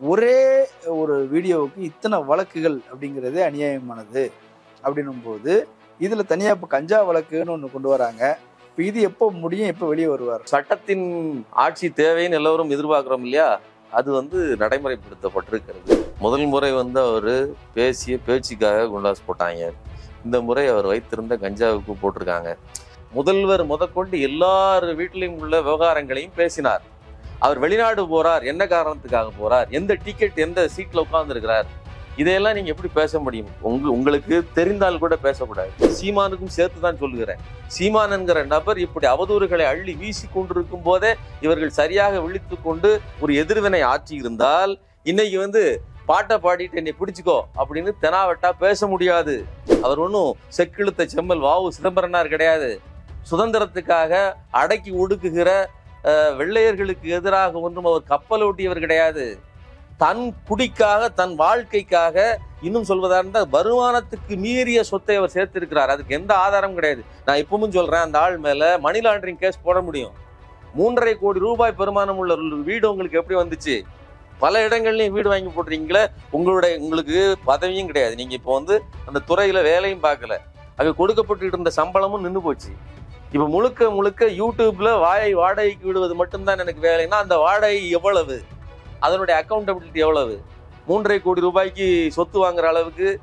ஒரே ஒரு வீடியோவுக்கு இத்தனை வழக்குகள் அப்படிங்கிறதே அநியாயமானது அப்படின்னும் போது இதில் தனியாக இப்போ கஞ்சா வழக்குன்னு ஒன்று கொண்டு வராங்க. இப்போ இது எப்போ முடியும் எப்போ வெளியே வருவார்? சட்டத்தின் ஆட்சி தேவைன்னு எல்லோரும் எதிர்பார்க்குறோம் இல்லையா? அது வந்து நடைமுறைப்படுத்தப்பட்டிருக்கிறது. முதல் முறை வந்து அவர் பேசிய பேச்சுக்காக குண்டாஸ் போட்டாங்க. இந்த முறை அவர் வைத்திருந்த கஞ்சாவுக்கு போட்டிருக்காங்க. முதல்வர் முதற்கொண்டு எல்லார் வீட்டிலையும் உள்ள விவகாரங்களையும் பேசினார். அவர் வெளிநாடு போறார் என்ன காரணத்துக்காக போறார் எந்த டிக்கெட் எந்த சீட்ல உட்கார்ந்து இருக்கிறார் இதையெல்லாம் நீங்க எப்படி பேச முடியும்? உங்க உங்களுக்கு தெரிந்தால் கூட பேசக்கூடாது. சீமானுக்கும் சேர்த்து தான் சொல்லுகிறேன். சீமான் என்கிற நபர் இப்படி அவதூறுகளை அள்ளி வீசி கொண்டிருக்கும் போதே இவர்கள் சரியாக விழித்து கொண்டு ஒரு எதிர்வினை ஆற்றி இருந்தால் இன்னைக்கு வந்து பாட்டை பாடிட்டு என்னை பிடிச்சிக்கோ அப்படின்னு தெனாவட்டா பேச முடியாது. அவர் ஒன்றும் செக்கிழுத்த செம்மல் வாவு சிதம்பரனார் கிடையாது. சுதந்திரத்துக்காக அடக்கி ஒடுக்குகிற வெள்ளையர்களுக்கு எதிராக ஒன்றும் அவர் கப்பல் ஓட்டியவர் கிடையாது. தன் குடிக்காக தன் வாழ்க்கைக்காக இன்னும் சொல்வதா இருந்தால் வருமானத்துக்கு மீறிய சொத்தை அவர் சேர்த்திருக்கிறார். அதுக்கு எந்த ஆதாரம் கிடையாது. நான் இப்பவும் சொல்கிறேன் அந்த ஆள் மேலே மணி லாண்டரிங் கேஸ் போட முடியும். மூன்றரை கோடி ரூபாய் பெருமானம் உள்ள வீடு உங்களுக்கு எப்படி வந்துச்சு? பல இடங்கள்லையும் வீடு வாங்கி போடுறீங்களே உங்களுடைய உங்களுக்கு பதவியும் கிடையாது. நீங்கள் இப்போ வந்து அந்த துறையில் வேலையும் பார்க்கல. அங்க கொடுக்கப்பட்டு இருந்த சம்பளமும் நின்று போச்சு. இப்ப முழுக்க முழுக்க யூடியூப்ல வாயை வாடகைக்கு விடுவது மட்டும்தான் எனக்கு வேலைன்னா அந்த வாடகை எவ்வளவு? அதனுடைய அக்கௌண்டபிலிட்டி எவ்வளவு? மூன்றரை கோடி ரூபாய்க்கு சொத்து வாங்குற அளவுக்கு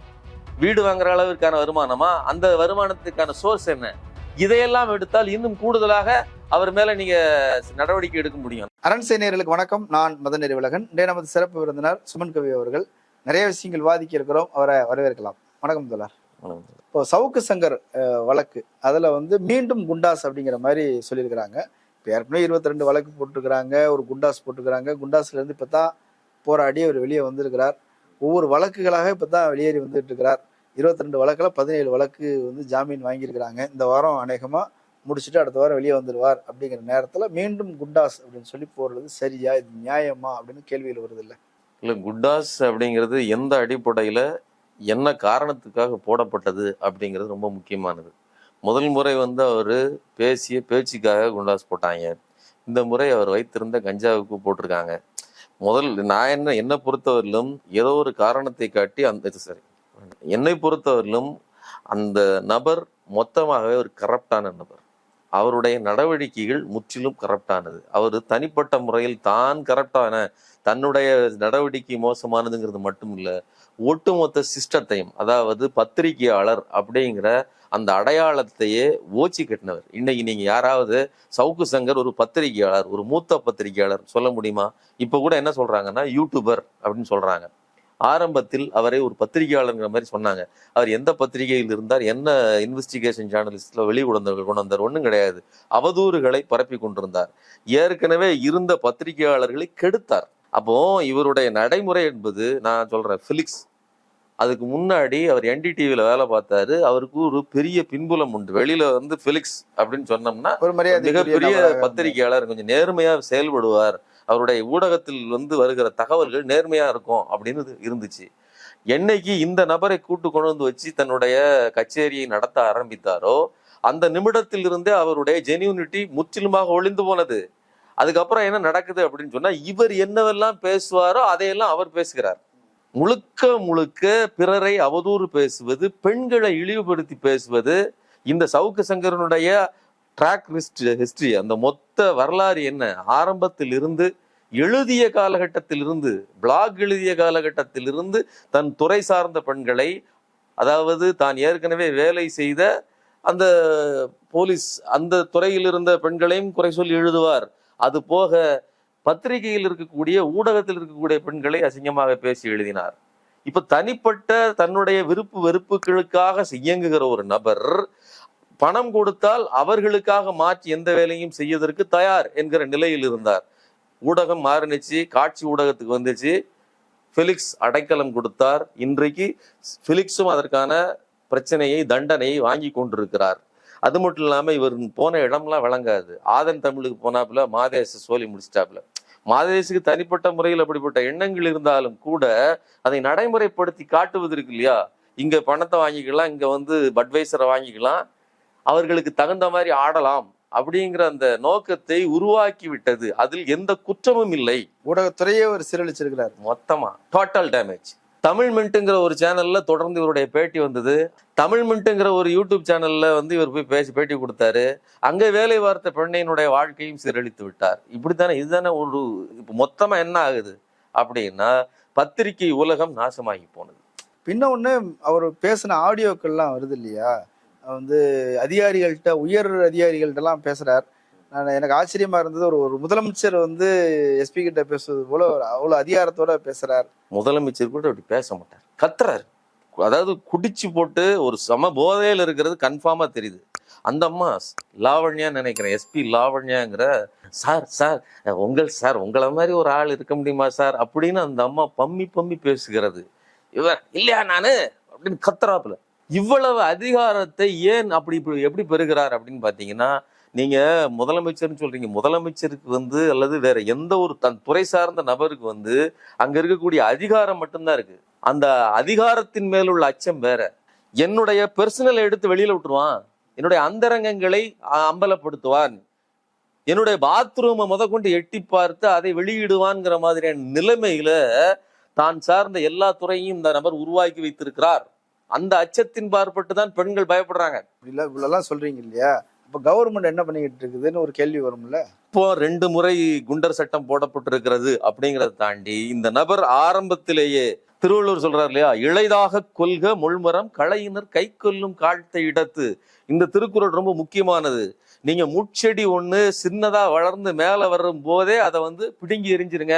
வீடு வாங்குற அளவுக்கான வருமானமா? அந்த வருமானத்துக்கான சோர்ஸ் என்ன? இதையெல்லாம் எடுத்தால் இன்னும் கூடுதலாக அவர் மேல நீங்க நடவடிக்கை எடுக்க முடியும். அரண் நேயர்களுக்கு வணக்கம். நான் மதன் நெறிவலகன் இன்றைய நமது சிறப்பு விருந்தினர் சுமன் கவி அவர்கள். நிறைய விஷயங்கள் வாதிக்க இருக்கிறோம். அவரை வரவேற்கலாம். வணக்கம் தோழர். இப்போ சவுக்கு சங்கர் வழக்கு. அதில் வந்து மீண்டும் குண்டாஸ் அப்படிங்கிற மாதிரி சொல்லியிருக்கிறாங்க. இப்போ ஏற்கனவே இருபத்தி ரெண்டு வழக்கு போட்டிருக்கிறாங்க ஒரு குண்டாஸ் போட்டிருக்கிறாங்க. குண்டாஸ்லேருந்து இப்போ தான் போராடி அவர் வெளியே வந்திருக்கிறார். ஒவ்வொரு வழக்குகளாக இப்போ தான் வெளியேறி வந்துட்டு இருக்கிறார் இருபத்தி ரெண்டு வழக்கில் பதினேழு வழக்கு வந்து ஜாமீன் வாங்கியிருக்கிறாங்க. இந்த வாரம் அநேகமாக முடிச்சுட்டு அடுத்த வாரம் வெளியே வந்துடுவார் அப்படிங்கிற நேரத்தில் மீண்டும் குண்டாஸ் அப்படின்னு சொல்லி போடுறது சரியா இது நியாயமா அப்படின்னு கேள்வியில் வருது இல்லை? இல்லை குண்டாஸ் அப்படிங்கிறது எந்த அடிப்படையில் என்ன காரணத்துக்காக போடப்பட்டது அப்படிங்கிறது ரொம்ப முக்கியமானது. முதல் முறை வந்து அவர் பேசிய பேச்சுக்காக குண்டாஸ் போட்டாங்க. இந்த முறை அவர் வைத்திருந்த கஞ்சாவுக்கு போட்டிருக்காங்க. முதல் நான் என்ன என்னை பொறுத்தவரையிலும் ஏதோ ஒரு காரணத்தை காட்டி அந்த சரி என்னை பொறுத்தவரையிலும் அந்த நபர் மொத்தமாகவே ஒரு கரப்டான நபர். அவருடைய நடவடிக்கைகள் முற்றிலும் கரப்டானது அவர் தனிப்பட்ட முறையில் தான் கரப்டான தன்னுடைய நடவடிக்கை மோசமானதுங்கிறது மட்டும் இல்லை ஒட்டுமொத்த சிஸ்டத்தையும் அதாவது பத்திரிகையாளர் அப்படிங்கிற அந்த அடையாளத்தையே ஓச்சி கட்டினவர். இன்னைக்கு நீங்கள் யாராவது சவுக்கு சங்கர் ஒரு பத்திரிகையாளர் ஒரு மூத்த பத்திரிகையாளர் சொல்ல முடியுமா? இப்போ கூட என்ன சொல்றாங்கன்னா யூடியூபர் அப்படின்னு சொல்றாங்க. ஆரம்பத்தில் அவரை ஒரு பத்திரிகையாளர்ங்கிற மாதிரி சொன்னாங்க. அவர் எந்த பத்திரிகையில் இருந்தார் என்ன இன்வெஸ்டிகேஷன் ஜேர்னலிஸ்ட்ல வெளி கொண்டு வந்தார் ஒன்றும் கிடையாது. அவதூறுகளை பரப்பி கொண்டிருந்தார். ஏற்கனவே இருந்த பத்திரிகையாளர்களை கெடுத்தார். அப்போ இவருடைய நடைமுறை என்பது நான் சொல்றேன் பிலிக்ஸ் அதுக்கு முன்னாடி அவர் என்டிடிவில வேலை பார்த்தாரு. அவருக்கு ஒரு பெரிய பின்புலம் உண்டு. வெளியில வந்து பிலிக்ஸ் அப்படின்னு சொன்னோம்னா ஒரு மரியாதை மிகப்பெரிய பத்திரிகையாளர் கொஞ்சம் நேர்மையா செயல்படுவார். அவருடைய ஊடகத்தில் வந்து வருகிற தகவல்கள் நேர்மையா இருக்கும் அப்படின்னு இருந்துச்சு. என்னைக்கு இந்த நபரை கூட்டு கொண்டு வந்து வச்சு தன்னுடைய கச்சேரியை நடத்த ஆரம்பித்தாரோ அந்த நிமிடத்தில் இருந்தே அவருடைய ஜெனியூனிட்டி முற்றிலுமாக ஒளிந்து போனது. அதுக்கப்புறம் என்ன நடக்குது அப்படின்னு சொன்னா இவர் என்னவெல்லாம் பேசுவாரோ அதையெல்லாம் அவர் பேசுகிறார். முழுக்க முழுக்க பிறரை அவதூறு பேசுவது பெண்களை இழிவுபடுத்தி பேசுவது இந்த சவுக்கு சங்கரனுடைய ட்ராக் ஹிஸ்ட்ரி அந்த மொத்த வரலாறு என்ன? ஆரம்பத்தில் இருந்து எழுதிய காலகட்டத்திலிருந்து பிளாக் எழுதிய காலகட்டத்தில் இருந்து தன் துறை சார்ந்த பெண்களை அதாவது தான் ஏற்கனவே வேலை செய்த அந்த போலீஸ் அந்த துறையில் இருந்த பெண்களையும் குறை சொல்லி எழுதுவார். அது போக பத்திரிகையில் இருக்கக்கூடிய ஊடகத்தில் இருக்கக்கூடிய பெண்களை அசிங்கமாக பேசி எழுதினார். இப்ப தனிப்பட்ட தன்னுடைய விருப்பு வெறுப்புகளுக்காக இயங்குகிற ஒரு நபர் பணம் கொடுத்தால் அவர்களுக்காக மாற்றி எந்த வேலையும் செய்வதற்கு தயார் என்கிற நிலையில் இருந்தார். ஊடகம் மாறினுச்சு காட்சி ஊடகத்துக்கு வந்துச்சு. ஃபிலிக்ஸ் அடைக்கலம் கொடுத்தார். இன்றைக்கு ஃபிலிக்ஸும் அதற்கான பிரச்சனையை தண்டனையை வாங்கி கொண்டிருக்கிறார். அது மட்டும் இல்லாமல் இவர் போன இடம்லாம் விளங்காது. ஆதன் தமிழுக்கு போனாப்புல மாதேச சோழி முடிச்சிட்டாப்புல. மாதேசுக்கு தனிப்பட்ட முறையில் அப்படிப்பட்ட எண்ணங்கள் இருந்தாலும் கூட அதை நடைமுறைப்படுத்தி காட்டுவது இருக்கு இல்லையா? இங்கே பணத்தை வாங்கிக்கலாம் இங்கே வந்து பட்வைசரை வாங்கிக்கலாம். அவர்களுக்கு தகுந்த மாதிரி ஆடலாம் அப்படிங்கிற அந்த நோக்கத்தை உருவாக்கி விட்டது அதில் எந்த குற்றமும் இல்லை. ஊடகத்துறையே ஒரு சீரழிச்சிருக்கிறார். மொத்தமா டோட்டல் டேமேஜ் தமிழ் மின்ட்டுங்கிற ஒரு சேனல்ல தொடர்ந்து இவருடைய பேட்டி வந்தது. தமிழ் மின்ட்டுங்கிற ஒரு யூடியூப் சேனல்ல வந்து இவர் போய் பேசி பேட்டி கொடுத்தாரு. அங்க வேலை பார்த்த பெண்ணையினுடைய வாழ்க்கையும் சீரழித்து விட்டார். இப்படித்தானே இதுதானே ஒரு இப்ப மொத்தமா என்ன ஆகுது அப்படின்னா பத்திரிகை உலகம் நாசமாகி போனது. பின்ன ஒண்ணு அவர் பேசின ஆடியோக்கள்லாம் வருது இல்லையா? வந்து அதிகாரிகள்கிட்ட உயர் அதிகாரிகள்கிட்டலாம் பேசுகிறார் பேசுறார். நான் எனக்கு ஆச்சரியமா இருந்தது ஒரு ஒரு முதலமைச்சர் வந்து எஸ்பி கிட்ட பேசுவது போல ஒரு அவ்வளவு அதிகாரத்தோட பேசுறார். முதலமைச்சர் கூட அப்படி பேச மாட்டார். கத்துறாரு. அதாவது குடிச்சு போட்டு ஒரு சம போதையில் இருக்கிறது கன்ஃபார்மா தெரியுது. அந்த அம்மா லாவண்யா நினைக்கிறேன் எஸ்பி லாவண்யாங்கிற சார் சார் உங்கள் சார் உங்களை மாதிரி ஒரு ஆள் இருக்க முடியுமா சார்? அப்படின்னு அந்த அம்மா பம்மி பம்மி பேசுகிறது. இவர் இல்லையா நானு? அப்படின்னு கத்துறாப்புல. இவ்வளவு அதிகாரத்தை ஏன் அப்படி இப்படி எப்படி பெறுகிறார் அப்படின்னு பார்த்தீங்கன்னா நீங்கள் முதலமைச்சர்னு சொல்கிறீங்க முதலமைச்சருக்கு வந்து அல்லது வேற எந்த ஒரு தன் துறை சார்ந்த நபருக்கு வந்து அங்கே இருக்கக்கூடிய அதிகாரம் மட்டும்தான் இருக்குது அந்த அதிகாரத்தின் மேல் உள்ள அச்சம் வேற. என்னுடைய பெர்சனலை எடுத்து வெளியில் விட்டுருவான். என்னுடைய அந்தரங்கங்களை அம்பலப்படுத்துவான். என்னுடைய பாத்ரூமை முத கொண்டு எட்டி பார்த்து அதை வெளியிடுவான்ங்கிற மாதிரியான நிலைமையில தான் சார்ந்த எல்லா துறையும் இந்த நபர் உருவாக்கி வைத்திருக்கிறார். அந்த அச்சத்தின் பார்ப்பட்டு தான் பெண்கள் பயப்படுறாங்க. இப்படிலாம் இவ்வளவுலாம் சொல்றீங்க இல்லையா? அப்ப கவர்மெண்ட் என்ன பண்ணிக்கிட்டு இருக்குதுன்னு ஒரு கேள்வி வரும்ல? இப்போ ரெண்டு முறை குண்டர் சட்டம் போடப்பட்டிருக்கிறது அப்படிங்கறத தாண்டி இந்த நபர் ஆரம்பத்திலேயே திருவள்ளுவர் சொல்றாரு இல்லையா? இளைதாக கொள்க முள்மரம் களையினர் கை கொல்லும் காழ்த்த இடத்து. இந்த திருக்குறள் ரொம்ப முக்கியமானது. நீங்க முட்செடி ஒண்ணு சின்னதா வளர்ந்து மேல வரும் போதே அதை வந்து பிடுங்கி எரிஞ்சிருங்க.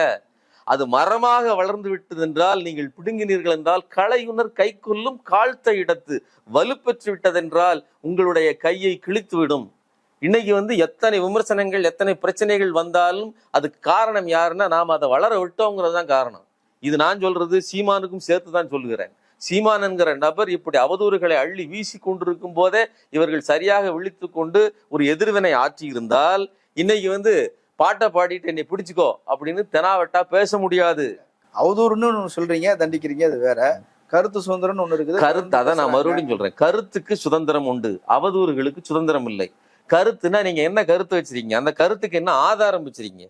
அது மரமாக வளர்ந்து விட்டது என்றால் நீங்கள் பிடுங்கினீர்கள் என்றால் களையுணர் கை கொல்லும் காழ்த்த இடத்து வலுப்பெற்று விட்டதென்றால் உங்களுடைய கையை கிழித்து விடும் இன்னைக்கு வந்து எத்தனை விமர்சனங்கள் எத்தனை பிரச்சனைகள் வந்தாலும் அதுக்கு காரணம் யாருன்னா நாம் அதை வளர விட்டோங்கிறது தான் காரணம். இது நான் சொல்றது சீமானுக்கும் சேர்த்து தான் சொல்லுகிறேன். சீமான் என்கிற நபர் இப்படி அவதூறுகளை அள்ளி வீசி கொண்டிருக்கும் போதே இவர்கள் சரியாக விழித்து கொண்டு ஒரு எதிர்வினை ஆற்றி இருந்தால் இன்னைக்கு வந்து பாட்டை பாடிட்டு என்னை பிடிச்சுக்கோ அப்படின்னு தெனாவட்டா பேச முடியாது. அவதூறுன்னு ஒண்ணு சொல்றீங்க தண்டிக்கிறீங்க அது வேற. கருத்து சுதந்திரம்னு ஒண்ணு இருக்குது. கருத்து அதான் நான் மறுபடியும் சொல்றேன். கருத்துக்கு சுதந்திரம் உண்டு. அவதூறுகளுக்கு சுதந்திரம் இல்லை. கருத்துனா நீங்க என்ன கருத்து வச்சிருக்கீங்க? அந்த கருத்துக்கு என்ன ஆதாரம் வச்சிருக்கீங்க?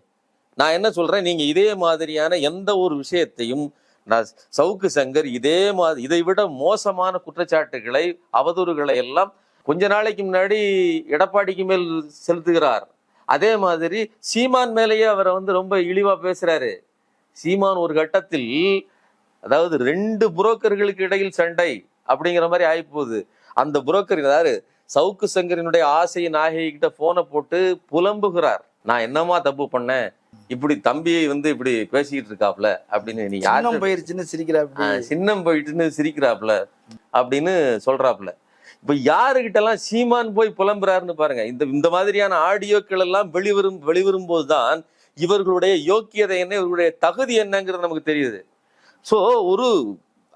நான் என்ன சொல்றேன்? நீங்க இதே மாதிரியான எந்த ஒரு விஷயத்தையும் நான் சவுக்கு சங்கர் இதே மாதிரி இதை விட மோசமான குற்றச்சாட்டுகளை அவதூறுகளை எல்லாம் கொஞ்ச நாளைக்கு முன்னாடி எடப்பாடிக்கு மேல் செலுத்துகிறார். அதே மாதிரி சீமான் மேலேயே அவரை வந்து ரொம்ப இழிவா பேசுறாரு. சீமான் ஒரு கட்டத்தில் அதாவது ரெண்டு புரோக்கர்களுக்கு இடையில் சண்டை அப்படிங்கிற மாதிரி ஆயிப்போகுது. அந்த புரோக்கர் யாரு? சவுக்கு சங்கரினுடைய ஆசை நாயகி கிட்ட போனை போட்டு புலம்புகிறார். நான் என்னமா தப்பு பண்ணேன்? இப்படி தம்பியை வந்து இப்படி பேசிக்கிட்டு இருக்காப்ல அப்படின்னு நீ சின்னம் யாரு போயிருச்சுன்னு சிரிக்கிறாப்படி சின்னம் போயிட்டுன்னு சிரிக்கிறாப்ல அப்படின்னு சொல்றாப்ல. இப்ப யாருகிட்ட எல்லாம் சீமான் போய் புலம்புறாருன்னு பாருங்க. இந்த இந்த மாதிரியான ஆடியோக்கள் எல்லாம் வெளிவரும் வெளிவரும் போதுதான் இவர்களுடைய யோக்கியதை என்ன இவர்களுடைய தகுதி என்னங்கிறது நமக்கு தெரியுது. சோ ஒரு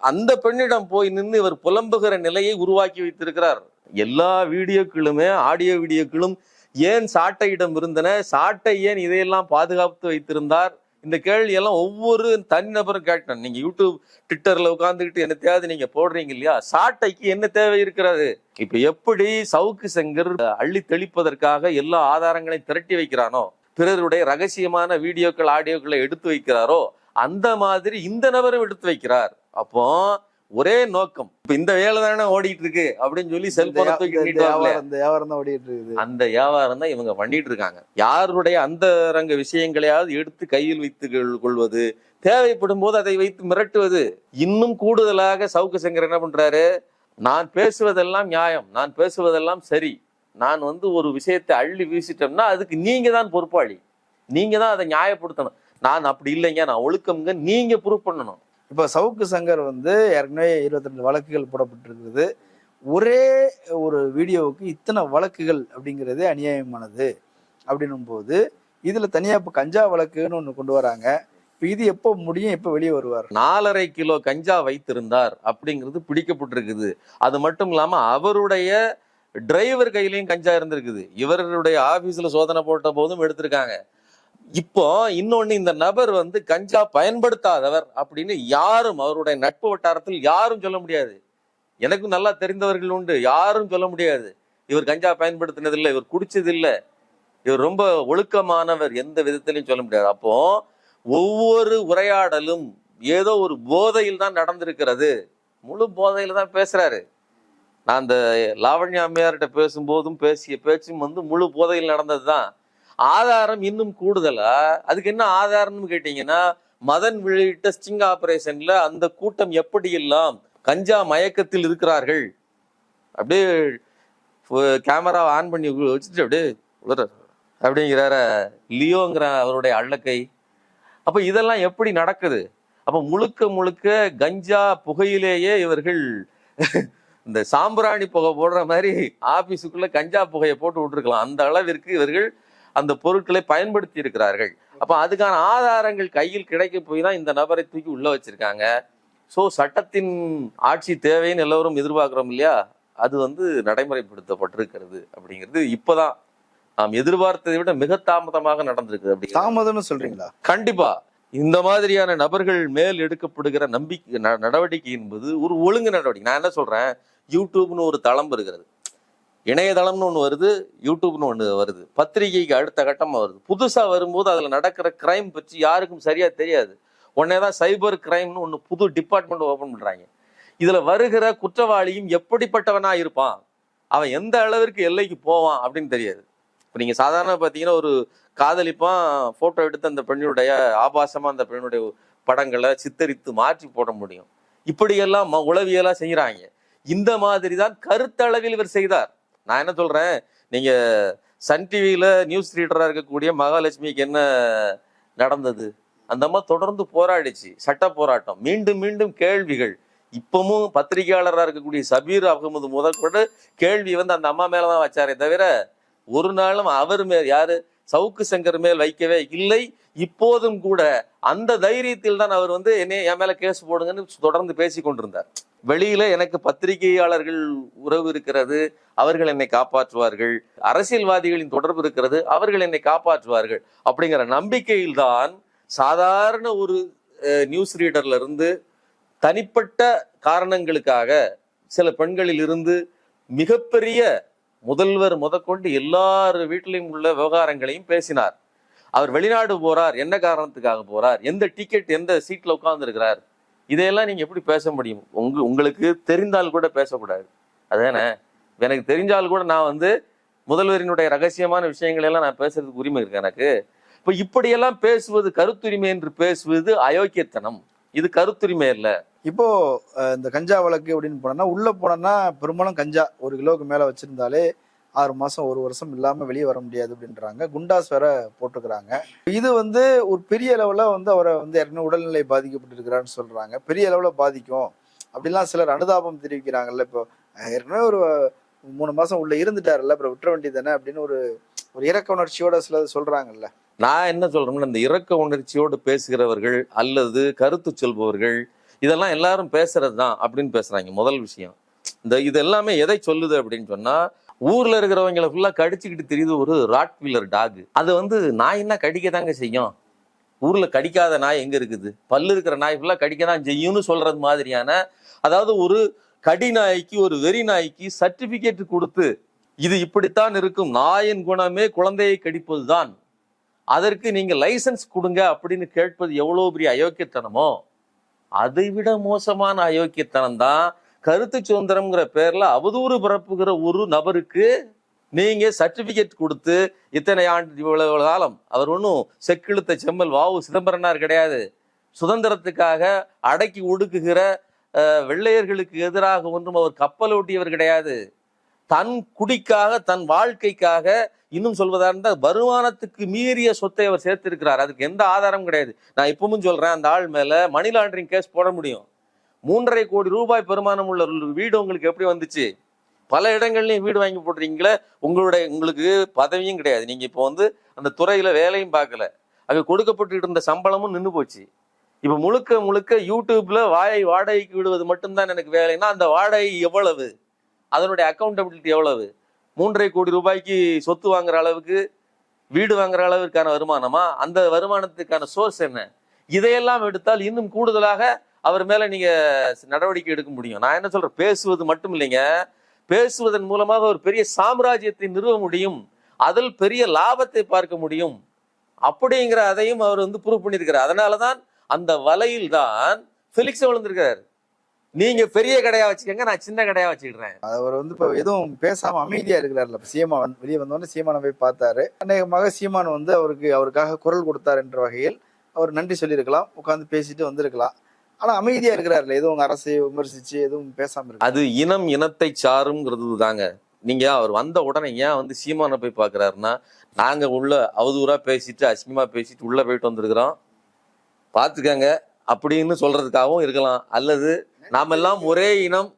அந்த பெண்ணிடம் போய் நின்று இவர் புலம்புகிற நிலையை உருவாக்கி வைத்திருக்கிறார். எல்லா வீடியோக்களுமே ஆடியோ வீடியோக்களும் ஏன் சாட்டையிடம் இருந்தன? சாட்டை ஏன் இதையெல்லாம் பாதுகாத்து வைத்திருந்தார்? இந்த கேள்வி எல்லாம் ஒவ்வொரு தனிநபரும் கேட்டேன். நீங்க யூடியூப் ட்விட்டர்ல உட்காந்துக்கிட்டு என்ன தேவை நீங்க போடுறீங்க இல்லையா? சாட்டைக்கு என்ன தேவை இருக்கிறது? இப்ப எப்படி சவுக்கு செங்கர் அள்ளி தெளிப்பதற்காக எல்லா ஆதாரங்களையும் திரட்டி வைக்கிறானோ பிறருடைய ரகசியமான வீடியோக்கள் ஆடியோக்களை எடுத்து வைக்கிறாரோ அந்த மாதிரி இந்த நபரும் எடுத்து வைக்கிறார். அப்போ ஒரே நோக்கம். இப்ப இந்த வேலை தானே ஓடிட்டு இருக்கு அப்படின்னு சொல்லி செல்போனை தூக்கி நீட்டுவாங்களே வியாபாரம் தான் ஓடிட்டு இருக்குது. அந்த வியாபாரம் தான் இவங்க பண்ணிட்டு இருக்காங்க. யாருடைய அந்த ரங்க விஷயங்களையாவது எடுத்து கையில் வைத்து கொள்- கொள்வது தேவைப்படும் போது அதை வைத்து மிரட்டுவது இன்னும் கூடுதலாக சவுக்கு சங்கர் என்ன பண்றாரு? நான் பேசுவதெல்லாம் நியாயம் நான் பேசுவதெல்லாம் சரி. நான் வந்து ஒரு விஷயத்தை அள்ளி வீசிட்டோம்னா அதுக்கு நீங்க தான் பொறுப்பாளி. நீங்க தான் அதை நியாயப்படுத்தணும். நான் அப்படி இல்லைங்க நான் ஒழுக்கம்ங்க நீங்க ப்ரூவ் பண்ணணும். இப்போ சவுக்கு சங்கர் வந்து ஏற்கனவே இருபத்தி ரெண்டு வழக்குகள் போடப்பட்டிருக்கிறது. ஒரே ஒரு வீடியோவுக்கு இத்தனை வழக்குகள் அப்படிங்கிறதே அநியாயமானது அப்படின்னும் போது இதுல தனியா இப்ப கஞ்சா வழக்குன்னு ஒண்ணு கொண்டு வராங்க. இப்ப இது எப்போ முடியும்? எப்போ வெளியே வருவார்? நாலரை கிலோ கஞ்சா வைத்திருந்தார் அப்படிங்கிறது பிடிக்கப்பட்டிருக்குது. அது மட்டும் இல்லாம அவருடைய டிரைவர் கையிலையும் கஞ்சா இருந்திருக்குது. இவருடைய ஆபீஸ்ல சோதனை போட்ட போதும் எடுத்திருக்காங்க. இப்போ இன்னொன்னு இந்த நபர் வந்து கஞ்சா பயன்படுத்தாதவர் அப்படின்னு யாரும் அவருடைய நட்பு வட்டாரத்தில் யாரும் சொல்ல முடியாது. எனக்கும் நல்லா தெரிந்தவர்கள் உண்டு யாரும் சொல்ல முடியாது. இவர் கஞ்சா பயன்படுத்தினதில்லை இவர் குடிச்சதில்லை. இவர் ரொம்ப ஒழுக்கமானவர் எந்த விதத்திலையும் சொல்ல முடியாது. அப்போ ஒவ்வொரு உரையாடலும் ஏதோ ஒரு போதையில் தான் நடந்திருக்கிறது. முழு போதையில தான் பேசுறாரு. நான் அந்த லாவண்யா அம்மையார்கிட்ட பேசும்போதும் பேசிய பேச்சும் வந்து முழு போதையில் நடந்தது தான் ஆதாரம் இன்னும் கூடுதலா? அதுக்கு என்ன ஆதாரம்னு கேட்டீங்கன்னா மதன் வெளியிட்ட ஸ்டிங் ஆபரேஷன்ல அந்த கூட்டம் எப்படி எல்லாம் கஞ்சா மயக்கத்தில் இருக்கிறார்கள்? அப்படியே கேமரா ஆன் பண்ணி வச்சுட்டு அப்படியே உளற அப்படிங்கிறார லியோங்கிற அவருடைய அள்ளக்கை அப்ப இதெல்லாம் எப்படி நடக்குது? அப்ப முழுக்க முழுக்க கஞ்சா புகையிலேயே இவர்கள் இந்த சாம்பிராணி புகை போடுற மாதிரி ஆபீஸுக்குள்ள கஞ்சா புகையை போட்டு விட்டுருக்கலாம். அந்த அளவிற்கு இவர்கள் அந்த பொருட்களை பயன்படுத்தி இருக்கிறார்கள். அப்ப அதுக்கான ஆதாரங்கள் கையில் கிடைக்க போய் தான் இந்த நபரை தூக்கி உள்ள வச்சிருக்காங்க. சோ சட்டத்தின் ஆட்சி தேவைன்னு எல்லோரும் எதிர்பார்க்கிறோம் இல்லையா? அது வந்து நடைமுறைப்படுத்தப்பட்டிருக்கிறது அப்படிங்கிறது இப்பதான் நாம் எதிர்பார்த்ததை விட மிக தாமதமாக நடந்திருக்கு அப்படி தாமதம்னு சொல்றீங்களா? கண்டிப்பா. இந்த மாதிரியான நபர்கள் மேல் எடுக்கப்படுகிற நம்பிக்கை நடவடிக்கை என்பது ஒரு ஒழுங்கு நடவடிக்கை. நான் என்ன சொல்றேன்? யூடியூப்னு ஒரு தளம் இருக்கிறது இணையதளம்னு ஒன்று வருது யூடியூப்னு ஒன்று வருது. பத்திரிகைக்கு அடுத்த கட்டமாக வருது. புதுசாக வரும்போது அதில் நடக்கிற கிரைம் பற்றி யாருக்கும் சரியாக தெரியாது. உடனே தான் சைபர் கிரைம்னு ஒன்று புது டிபார்ட்மெண்ட் ஓப்பன் பண்ணுறாங்க இதில் வருகிற குற்றவாளியும் எப்படிப்பட்டவனாக இருப்பான்? அவன் எந்த அளவிற்கு எல்லைக்கு போவான் அப்படின்னு தெரியாது. இப்போ நீங்கள் சாதாரண பார்த்தீங்கன்னா ஒரு காதலிப்பான் ஃபோட்டோ எடுத்து அந்த பெண்ணுடைய ஆபாசமாக அந்த பெண்ணுடைய படங்களை சித்தரித்து மாற்றி போட முடியும். இப்படியெல்லாம் ம- செய்கிறாங்க இந்த மாதிரி தான் கருத்தளவில் இவர் செய்தார். நான் என்ன சொல்கிறேன் நீங்கள் சன் டிவியில் நியூஸ் ரீடராக இருக்கக்கூடிய மகாலட்சுமிக்கு என்ன நடந்தது? அந்த அம்மா தொடர்ந்து போராடிச்சு சட்ட போராட்டம். மீண்டும் மீண்டும் கேள்விகள். இப்பவும் பத்திரிகையாளராக இருக்கக்கூடிய சபீர் அகமது முதற்கொண்டு கேள்வி வந்து அந்த அம்மா மேலே தான் வச்சாரே தவிர ஒரு நாளும் அவர் மேல் யாரு சவுக்கு சங்கர் மேல் வைக்கவே இல்லை. இப்போதும் கூட அந்த தைரியத்தில் தான் அவர் வந்து என்னை என் மேல கேஸ் போடுங்கன்னு தொடர்ந்து பேசி கொண்டிருந்தார். வெளியில எனக்கு பத்திரிகையாளர்கள் உறவு இருக்கிறது அவர்கள் என்னை காப்பாற்றுவார்கள் அரசியல்வாதிகளின் தொடர்பு இருக்கிறது அவர்கள் என்னை காப்பாற்றுவார்கள் அப்படிங்கிற நம்பிக்கையில்தான் சாதாரண ஒரு நியூஸ் ரீடர்ல இருந்து தனிப்பட்ட காரணங்களுக்காக சில பெண்களில் இருந்து மிகப்பெரிய முதல்வர் முதற்கொண்டு எல்லார் வீட்டிலையும் உள்ள விவகாரங்களையும் பேசினார். அவர் வெளிநாடு போறார் என்ன காரணத்துக்காக போறார் எந்த டிக்கெட் எந்த சீட்ல உட்கார்ந்துருக்கிறார் இதையெல்லாம் நீங்க எப்படி பேச முடியும்? உங்க உங்களுக்கு தெரிந்தால் கூட பேசக்கூடாது. அதானே? எனக்கு தெரிஞ்சால் கூட நான் வந்து முதல்வரினுடைய ரகசியமான விஷயங்களை எல்லாம் நான் பேசுறதுக்கு உரிமை இருக்கு எனக்கு? இப்ப இப்படியெல்லாம் பேசுவது கருத்துரிமை என்று பேசுவது அயோக்கியத்தனம். இது கருத்துரிமை இல்ல. இப்போ இந்த கஞ்சா வழக்கு அப்படின்னு போனோம்னா உள்ள போனோம்னா பெரும்பாலும் கஞ்சா ஒரு கிலோவுக்கு மேல வச்சிருந்தாலே ஆறு மாசம் ஒரு வருஷம் இல்லாம வெளியே வர முடியாது அப்படின்றாங்க. குண்டாஸ் வேற போட்டுக்கிறாங்க இது வந்து ஒரு பெரிய அளவுல வந்து அவரை வந்து ஏற்கனவே உடல்நிலை பாதிக்கப்பட்டிருக்கிறான்னு சொல்றாங்க. பெரிய அளவுல பாதிக்கும். அப்படிலாம் சிலர் அனுதாபம் தெரிவிக்கிறாங்கல்ல. இப்போ ஏற்கனவே ஒரு மூணு மாசம் உள்ள இருந்துட்டாருல்ல அப்புறம் விட்டுற வேண்டியது தானே அப்படின்னு ஒரு ஒரு இறக்க உணர்ச்சியோட சிலர் சொல்றாங்கல்ல. நான் என்ன சொல்றேன்னா இந்த இரக்க உணர்ச்சியோடு பேசுகிறவர்கள் அல்லது கருத்து சொல்பவர்கள் இதெல்லாம் எல்லாரும் பேசுறது தான் அப்படின்னு பேசுறாங்க. முதல் விஷயம். இந்த இது எல்லாமே எதை சொல்லுது அப்படின்னு சொன்னா ஊர்ல இருக்கிறவங்களை ஃபுல்லா கடிச்சுக்கிட்டு தெரியுது ஒரு ராட் வீலர் டாக் அது வந்து நாய்னா கடிக்க தாங்க செய்யும்? ஊர்ல கடிக்காத நாய் எங்க இருக்குது? பல்லு இருக்கிற நாய் ஃபுல்லா கடிக்க தான் செய்யும்னு சொல்றது மாதிரியான அதாவது ஒரு கடி நாய்க்கு ஒரு வெறி நாய்க்கு சர்டிபிகேட் கொடுத்து இது இப்படித்தான் இருக்கும். நாயின் குணமே குழந்தையை கடிப்பதுதான். அதற்கு நீங்கள் லைசன்ஸ் கொடுங்க அப்படின்னு கேட்பது எவ்வளோ பெரிய அயோக்கியத்தனமோ அதை விட மோசமான அயோக்கியத்தனம் தான் கருத்து சுதந்திரம்ங்கிற பேரில் அவதூறு பரப்புகிற ஒரு நபருக்கு நீங்கள் சர்டிஃபிகேட் கொடுத்து இத்தனை ஆண்டு இவ்வளவு காலம். அவர் ஒன்றும் செக்கிழுத்த செம்மல் வாவு சிதம்பரனார் கிடையாது. சுதந்திரத்துக்காக அடக்கி ஒடுக்குகிற வெள்ளையர்களுக்கு எதிராக ஒன்றும் அவர் கப்பல் ஓட்டியவர் கிடையாது. தன் குடிக்காக தன் வாழ்க்கைக்காக இன்னும் சொல்வதா இருந்தால் வருமானத்துக்கு மீறிய சொத்தை அவர் சேர்த்திருக்கிறார். அதுக்கு எந்த ஆதாரம் கிடையாது. நான் இப்பவும் சொல்றேன் அந்த ஆள் மேல மணி லாண்டரிங் கேஸ் போட முடியும். மூன்றரை கோடி ரூபாய் பெருமானம் உள்ள வீடு உங்களுக்கு எப்படி வந்துச்சு? பல இடங்கள்லையும் வீடு வாங்கி போடுறீங்களே உங்களுடைய உங்களுக்கு பதவியும் கிடையாது. நீங்க இப்போ வந்து அந்த துறையில வேலையும் பார்க்கல. அங்கே கொடுக்கப்பட்டு இருந்த சம்பளமும் நின்று போச்சு. இப்போ முழுக்க முழுக்க யூடியூப்ல வாயை வாடகைக்கு விடுவது மட்டும்தான் எனக்கு வேலைன்னா அந்த வாடகை எவ்வளவு? அதனுடைய அக்கௌண்டபிலிட்டி எவ்வளவு? மூன்றரை கோடி ரூபாய்க்கு சொத்து வாங்குற அளவுக்கு வீடு வாங்குற அளவிற்கான வருமானமா? அந்த வருமானத்துக்கான சோர்ஸ் என்ன? இதையெல்லாம் எடுத்தால் இன்னும் கூடுதலாக அவர் மேல நீங்க நடவடிக்கை எடுக்க முடியும். நான் என்ன சொல்றேன்? பேசுவது மட்டும் இல்லைங்க. பேசுவதன் மூலமாக ஒரு பெரிய சாம்ராஜ்யத்தை நிறுவ முடியும். அதில் பெரிய லாபத்தை பார்க்க முடியும். அப்படிங்கிற அதையும் அவர் வந்து ப்ரூவ் பண்ணியிருக்கிறார். அதனாலதான் அந்த வலையில் தான் ஃபெலிக்ஸ் விழுந்திருக்கிறார் நீங்க பெரிய கடையா வச்சுக்கோங்க நான் சின்ன கடையா வச்சுக்கிறேன். அவர் வந்து இப்போ எதுவும் பேசாம அமைதியா இருக்கிறார்ல. இப்ப சீமான் வெளியே வந்தோடனே சீமானை போய் பார்த்தாரு. அநேகமாக சீமான் வந்து அவருக்கு அவருக்காக குரல் கொடுத்தார் என்ற வகையில் அவர் நன்றி சொல்லியிருக்கலாம் உட்கார்ந்து பேசிட்டு வந்திருக்கலாம். ஆனா அமைதியா இருக்கிறார்ல. எதுவும் அரசை விமர்சிச்சு எதுவும் பேசாம இருக்கு அது இனம் இனத்தை சாருங்கிறது தாங்க. நீங்க அவர் வந்த உடனே ஏன் வந்து சீமானை போய் பாக்குறாருன்னா நாங்க உள்ள அவதூறா பேசிட்டு அசிங்கமா பேசிட்டு உள்ள போயிட்டு வந்திருக்கிறோம். பாத்துக்கங்க அப்படின்னு சொல்றதுக்காகவும் இருக்கலாம். அல்லது நாமெல்லாம் ஒரே இனம்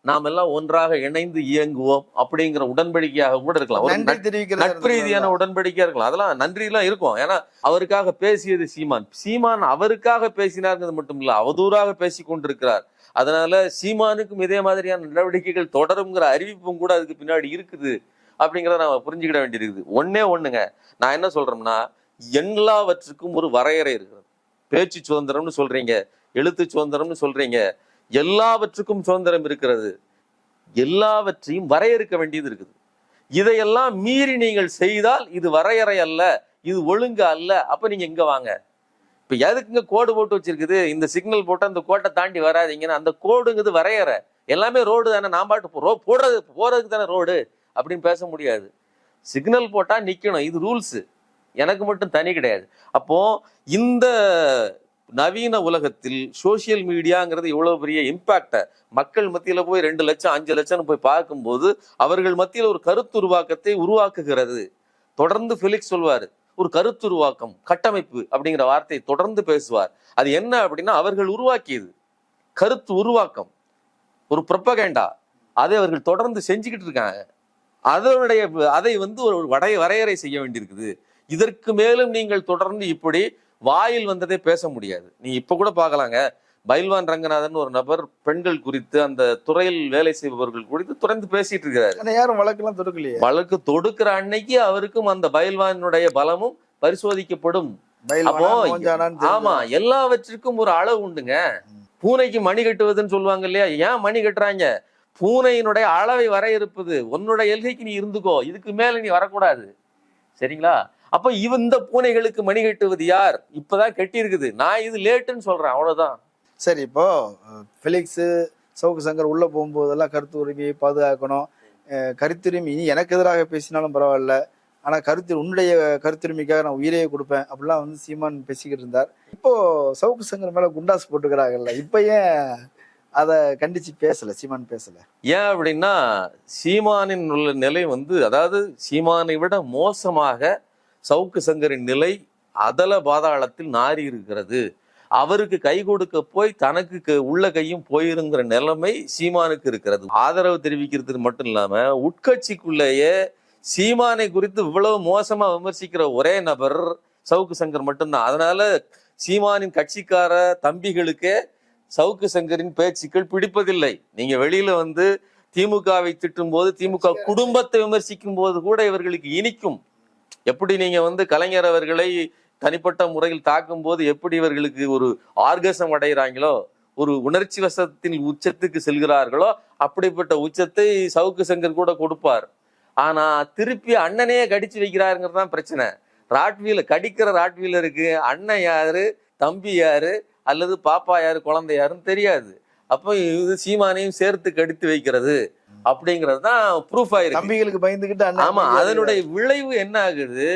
நாம் எல்லாம் ஒன்றாக இணைந்து இயங்குவோம் அப்படிங்கிற உடன்படிக்கையாக கூட இருக்கலாம். தெரிவிக்கிறது நட்பரீதியான உடன்படிக்கையா இருக்கலாம். அதெல்லாம் நன்றியெல்லாம் இருக்கும். ஏன்னா அவருக்காக பேசியது சீமான். சீமான் அவருக்காக பேசினார்ங்கிறது மட்டும் இல்ல அவதூறாக பேசி கொண்டிருக்கிறார். அதனால சீமானுக்கும் இதே மாதிரியான நடவடிக்கைகள் தொடருங்கிற அறிவிப்பும் கூட அதுக்கு பின்னாடி இருக்குது அப்படிங்கிறத நாம புரிஞ்சுக்கிட வேண்டியிருக்குது. ஒண்ணே ஒண்ணுங்க. நான் என்ன சொல்றேன்னா எல்லாவற்றுக்கும் ஒரு வரையறை இருக்கிறது. பேச்சு சுதந்திரம்னு சொல்றீங்க எழுத்து சுதந்திரம்னு சொல்றீங்க எல்லாவற்றுக்கும் சுதந்திரம் இருக்கிறது. எல்லாவற்றையும் வரையறுக்க வேண்டியது இருக்குது. இதையெல்லாம் மீறி நீங்கள் செய்தால் இது வரையறை அல்ல இது ஒழுங்கு அல்ல. அப்ப நீங்க இங்க வாங்க. இப்ப எதுக்குங்க கோடு போட்டு வச்சிருக்குது? இந்த சிக்னல் போட்டு அந்த கோட்டை தாண்டி வராதிங்கன்னா அந்த கோடுங்கிறது வரையறை. எல்லாமே ரோடு தானே நான் பாட்டு ரோ போடுறது போறதுக்கு தானே ரோடு அப்படின்னு பேச முடியாது. சிக்னல் போட்டா நிக்கணும் இது ரூல்ஸ். எனக்கு மட்டும் தனி கிடையாது. அப்போ இந்த நவீன உலகத்தில் சோசியல் மீடியாங்கிறது இவ்வளவு பெரிய இம்பாக்டை மக்கள் மத்தியில போய் ரெண்டு லட்சம் அஞ்சு லட்சம் போய் பார்க்கும்போது அவர்கள் மத்தியில் ஒரு கருத்துருவாக்கத்தை உருவாக்குகிறது. தொடர்ந்து ஃபெலிக்ஸ் சொல்வார் ஒரு கருத்துருவாக்கம் கட்டமைப்பு அப்படிங்கிற வார்த்தையை தொடர்ந்து பேசுவார். அது என்ன அப்படின்னா அவர்கள் உருவாக்கியது கருத்து உருவாக்கம் ஒரு ப்ரொப்பகேண்டா அதை அவர்கள் தொடர்ந்து செஞ்சுக்கிட்டு இருக்காங்க. அதனுடைய அதை வந்து ஒரு வடைய வரையறை செய்ய வேண்டியிருக்குது. இதற்கு மேலும் நீங்கள் தொடர்ந்து இப்படி வாயில் வந்ததே பேச முடியாது. நீ இப்ப கூட பார்க்கலாங்க. பைல்வான் ரங்கநாதன் ஒரு நபர் பெண்கள் குறித்து அந்த துறையில் வேலை செய்பவர்கள் குறித்து தொடர்ந்து பேசிட்டு இருக்கிறாரு. யாரும் வழக்கெல்லாம் தொடுக்கலையே. வழக்கு தொடுக்கிற அன்னைக்கு அவருக்கும் அந்த பயில்வானுடைய பலமும் பரிசோதிக்கப்படும். ஆமா எல்லாவற்றிற்கும் ஒரு அளவு உண்டுங்க. பூனைக்கு மணி கட்டுவதுன்னு சொல்லுவாங்க இல்லையா? ஏன் மணி கட்டுறாங்க? பூனையினுடைய அளவை வரையறுப்பது. உன்னுடைய எல்கைக்கு நீ இருந்துக்கோ. இதுக்கு மேல நீ வரக்கூடாது. சரிங்களா? அப்ப இவ இந்த பூனைகளுக்கு மணி கட்டுவது யார்? இப்பதான் கட்டி இருக்குது நான் இது லேட்டுன்னு சொல்றேன் அவ்வளவுதான். சரி இப்போ அஹ், ஃபெலிக்ஸ் சவுக்கு சங்கர் உள்ள போகும்போதெல்லாம் கருத்து உரிமையை பாதுகாக்கணும். கருத்துரிமை இனி எனக்கு எதிராக பேசினாலும் பரவாயில்ல. ஆனா கருத்து உன்னுடைய கருத்துரிமைக்காக நான் உயிரையே கொடுப்பேன். அப்படிலாம் வந்து சீமான் பேசிக்கிட்டு இருந்தார். இப்போ சவுக்கு சங்கர் மேல குண்டாஸ் போட்டுக்கிறாங்கல்ல இப்ப ஏன் அதை கண்டிச்சு பேசல சீமான் பேசல? ஏன் அப்படின்னா சீமானின் உள்ள நிலை வந்து அதாவது சீமானை விட மோசமாக சவுக்கு சங்கரின் நிலை அதல பாதாளத்தில் நாறி இருக்கிறது. அவருக்கு கை கொடுக்க போய் தனக்கு க- உள்ள கையும் போயிருங்கிற நிலைமை சீமானுக்கு இருக்கிறது. ஆதரவு தெரிவிக்கிறது மட்டும் இல்லாம உட்கட்சிக்குள்ளேயே சீமானை குறித்து இவ்வளவு மோசமா விமர்சிக்கிற ஒரே நபர் சவுக்கு சங்கர் மட்டும்தான். அதனால சீமானின் கட்சிக்கார தம்பிகளுக்கே சவுக்கு சங்கரின் பேச்சுக்கள் பிடிப்பதில்லை. நீங்க வெளியில வந்து திமுகவை திட்டும் போது திமுக குடும்பத்தை விமர்சிக்கும் போது கூட இவர்களுக்கு இனிக்கும். எப்படி நீங்க வந்து கலைஞர் அவர்களை தனிப்பட்ட முறையில் தாக்கும் போது எப்படி இவர்களுக்கு ஒரு ஆர்கசம் அடைகிறாங்களோ ஒரு உணர்ச்சி வசத்தின் உச்சத்துக்கு செல்கிறார்களோ அப்படிப்பட்ட உச்சத்தை சவுக்கு சங்கர் கூட கொடுப்பார். ஆனா திருப்பி அண்ணனையே கடிச்சு வைக்கிறாருங்கிறது தான் பிரச்சனை. ராட்வீல கடிக்கிற ராட்வீலருக்கு அண்ணன் யாரு தம்பி யாரு அல்லது பாப்பா யாரு குழந்தை யாருன்னு தெரியாது. அப்போ இது சீமானையும் சேர்த்து கடித்து வைக்கிறது. அப்படிங்கிறது தான் ப்ரூஃப் ஆயிருக்கு தம்பிகளுக்கு பயந்துகிட்டு அண்ணன் ஆமா அதனுடைய விளைவு என்ன ஆகுது?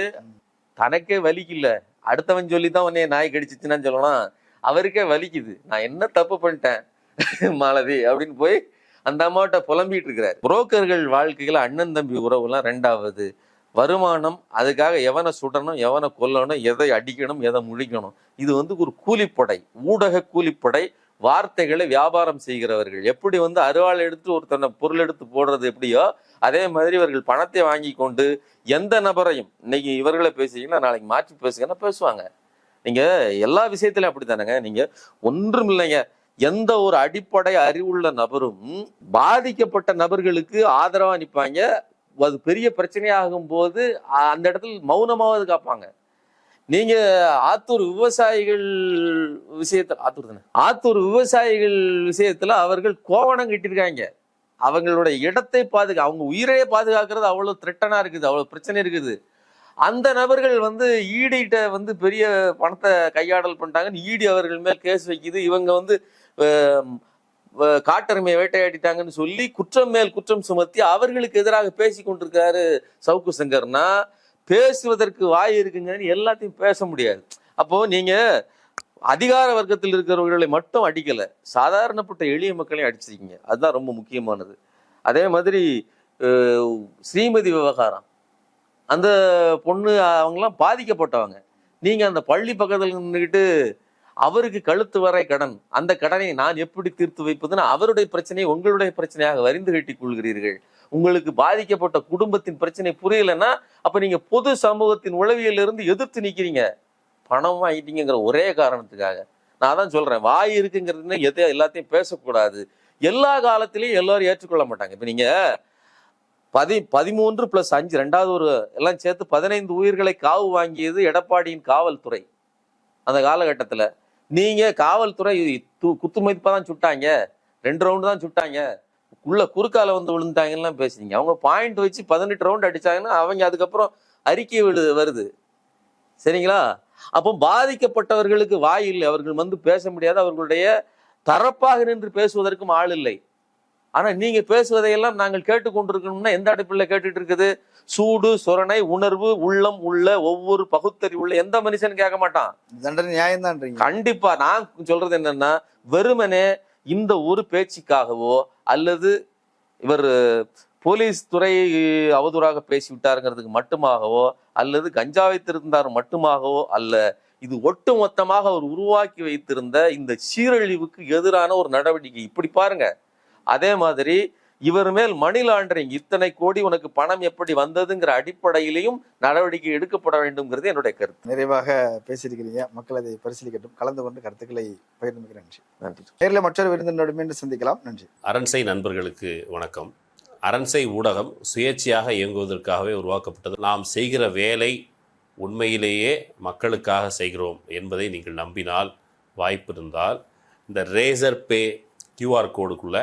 தனக்கே வலிக்கல. அடுத்தவன் சொல்லித்தான் உன்னைய நாய் கடிச்சிச்சுன்னா சொல்லலாம். அவருக்கே வலிக்குது. நான் என்ன தப்பு பண்ணிட்டேன்? மாலதி அப்படின்னு போய் அந்த அம்மாட்ட புலம்பிட்டு இருக்கிறார். புரோக்கர்கள் வாழ்க்கையில அண்ணன் தம்பி உறவுலாம் ரெண்டாவது. வருமானம் அதுக்காக எவனை சுடணும் எவனை கொல்லணும் எதை அடிக்கணும் எதை முழிக்கணும். இது வந்து ஒரு கூலிப்படை ஊடக கூலிப்படை வார்த்தைகளை வியாபாரம் செய்கிறவர்கள். எப்படி வந்து அருவாள் எடுத்து ஒருத்தனை பொருள் எடுத்து போடுறது எப்படியோ அதே மாதிரி இவர்கள் பணத்தை வாங்கி கொண்டு எந்த நபரையும் இன்னைக்கு இவர்களை பேசுறீங்கன்னா நாளைக்கு மாற்றி பேசுங்கன்னா பேசுவாங்க. நீங்க எல்லா விஷயத்திலும் அப்படித்தானேங்க? நீங்க ஒன்றும் இல்லைங்க. எந்த ஒரு அடிப்படை அறிவுள்ள நபரும் பாதிக்கப்பட்ட நபர்களுக்கு ஆதரவா நிற்பாங்க அது பெரிய பிரச்சனையாகும் போது அந்த இடத்துல மௌனமாவது காப்பாங்க. நீங்க ஆத்தூர் விவசாயிகள் விஷயத்துல ஆத்தூர் தானே? ஆத்தூர் விவசாயிகள் விஷயத்துல அவர்கள் கோவணம் கட்டியிருக்காங்க. அவங்களுடைய இடத்தை பாதுகா அவங்க உயிரையே பாதுகாக்கிறது அவ்வளவு த்ரெட்டனா இருக்குது அவ்வளவு பிரச்சனை இருக்குது. அந்த நபர்கள் வந்து ஈடிட்ட வந்து பெரிய பணத்தை கையாடல் பண்ணிட்டாங்கன்னு ஈடி அவர்கள் மேல் கேஸ் வைக்குது. இவங்க வந்து அஹ், காட்டெருமையை வேட்டையாடிட்டாங்கன்னு சொல்லி குற்றம் மேல் குற்றம் சுமத்தி அவர்களுக்கு எதிராக பேசி கொண்டிருக்காரு சவுக்கு சங்கர்னா. பேசுவதற்கு வாய் இருக்குங்கன்னு எல்லாத்தையும் பேச முடியாது. அப்போ நீங்க அதிகார வர்க்கத்தில் இருக்கிறவர்களை மட்டும் அடிக்கல. சாதாரணப்பட்ட எளிய மக்களையும் அடிச்சிருக்கீங்க. அதுதான் ரொம்ப முக்கியமானது. அதே மாதிரி ஸ்ரீமதி விவகாரம். அந்த பொண்ணு அவங்கெல்லாம் பாதிக்கப்பட்டவங்க. நீங்க அந்த பள்ளி பக்கத்தில் நின்றுக்கிட்டு அவருக்கு கழுத்து வரை கடன் அந்த கடனை நான் எப்படி தீர்த்து வைப்பதுன்னு அவருடைய பிரச்சனையை உங்களுடைய பிரச்சனையாக வரிந்து கட்டிக் கொள்கிறீர்கள். உங்களுக்கு பாதிக்கப்பட்ட குடும்பத்தின் பிரச்சனை புரியலன்னா அப்ப நீங்க பொது சமூகத்தின் உளவியல் இருந்து எதிர்த்து நிக்கிறீங்க. பணம் வாங்கிட்டீங்கிற ஒரே காரணத்துக்காக. நான் தான் சொல்றேன் வாய் இருக்குங்கிறது எதையோ எல்லாத்தையும் பேசக்கூடாது. எல்லா காலத்திலையும் எல்லாரும் ஏற்றுக்கொள்ள மாட்டாங்க. இப்ப நீங்க பதி பதிமூன்று பிளஸ் அஞ்சு ரெண்டாவது ஒரு எல்லாம் சேர்த்து பதினைந்து உயிர்களை காவு வாங்கியது எடப்பாடியின் காவல்துறை. அந்த காலகட்டத்தில். நீங்கள் காவல்துறை து- குத்து மதிப்பாக தான் சுட்டாங்க. ரெண்டு ரவுண்டு தான் சுட்டாங்க. உள்ள குறுக்கால வந்து விழுந்தாங்கலாம் பேசுறீங்க அவங்க பாயிண்ட் வச்சு பதினெட்டு ரவுண்ட் அடிச்சாங்கன்னா அவங்க அதுக்கப்புறம் அறிக்கை விடு வருது. சரிங்களா? அப்போ பாதிக்கப்பட்டவர்களுக்கு வாய் இல்லை. அவர்கள் வந்து பேச முடியாது. அவர்களுடைய தரப்பாக நின்று பேசுவதற்கும் ஆள் இல்லை. ஆனா நீங்க பேசுவதையெல்லாம் நாங்கள் கேட்டுக்கொண்டிருக்கணும்னா எந்த அடிப்படையில் கேட்டுட்டு இருக்குது சூடு சொரணை உணர்வு உள்ளம் உள்ள ஒவ்வொரு பகுத்தறிவு உள்ள எந்த மனுஷன் கேட்க மாட்டான். தண்டனை நியாயம்தான்றீங்க. கண்டிப்பா. நான் சொல்றது என்னன்னா வெறுமனே இந்த ஒரு பேச்சுக்காகவோ அல்லது இவர் போலீஸ் துறை அவதூறாக பேசிவிட்டாருங்கிறதுக்கு மட்டுமாகவோ அல்லது கஞ்சா வைத்திருந்தார் மட்டுமாகவோ அல்ல இது ஒட்டு மொத்தமாக அவர் உருவாக்கி வைத்திருந்த இந்த சீரழிவுக்கு எதிரான ஒரு நடவடிக்கை. இப்படி பாருங்க. அதே மாதிரி இவர் மேல் மணி லாண்டரிங் இத்தனை கோடி உனக்கு பணம் எப்படி வந்ததுங்கிற அடிப்படையிலையும் நடவடிக்கை எடுக்கப்பட வேண்டும்ங்கிறது என்னுடைய கருத்து. நிறைவாக பேசியிருக்கிறீங்க. மக்கள் அதை பரிசீலிக்கட்டும். கலந்து கொண்டு கருத்துக்களை பகிர்ந்து நன்றி. நன்றி. நேரில் மற்றொரு விருந்தினோடு மீண்டும் சந்திக்கலாம். நன்றி. அரண்சை நண்பர்களுக்கு வணக்கம். அரண்சை ஊடகம் சுயேட்சையாக இயங்குவதற்காகவே உருவாக்கப்பட்டது. நாம் செய்கிற வேலை உண்மையிலேயே மக்களுக்காக செய்கிறோம் என்பதை நீங்கள் நம்பினால் வாய்ப்பு இருந்தால் இந்த ரேசர் பே கியூஆர் கோடுக்குள்ளே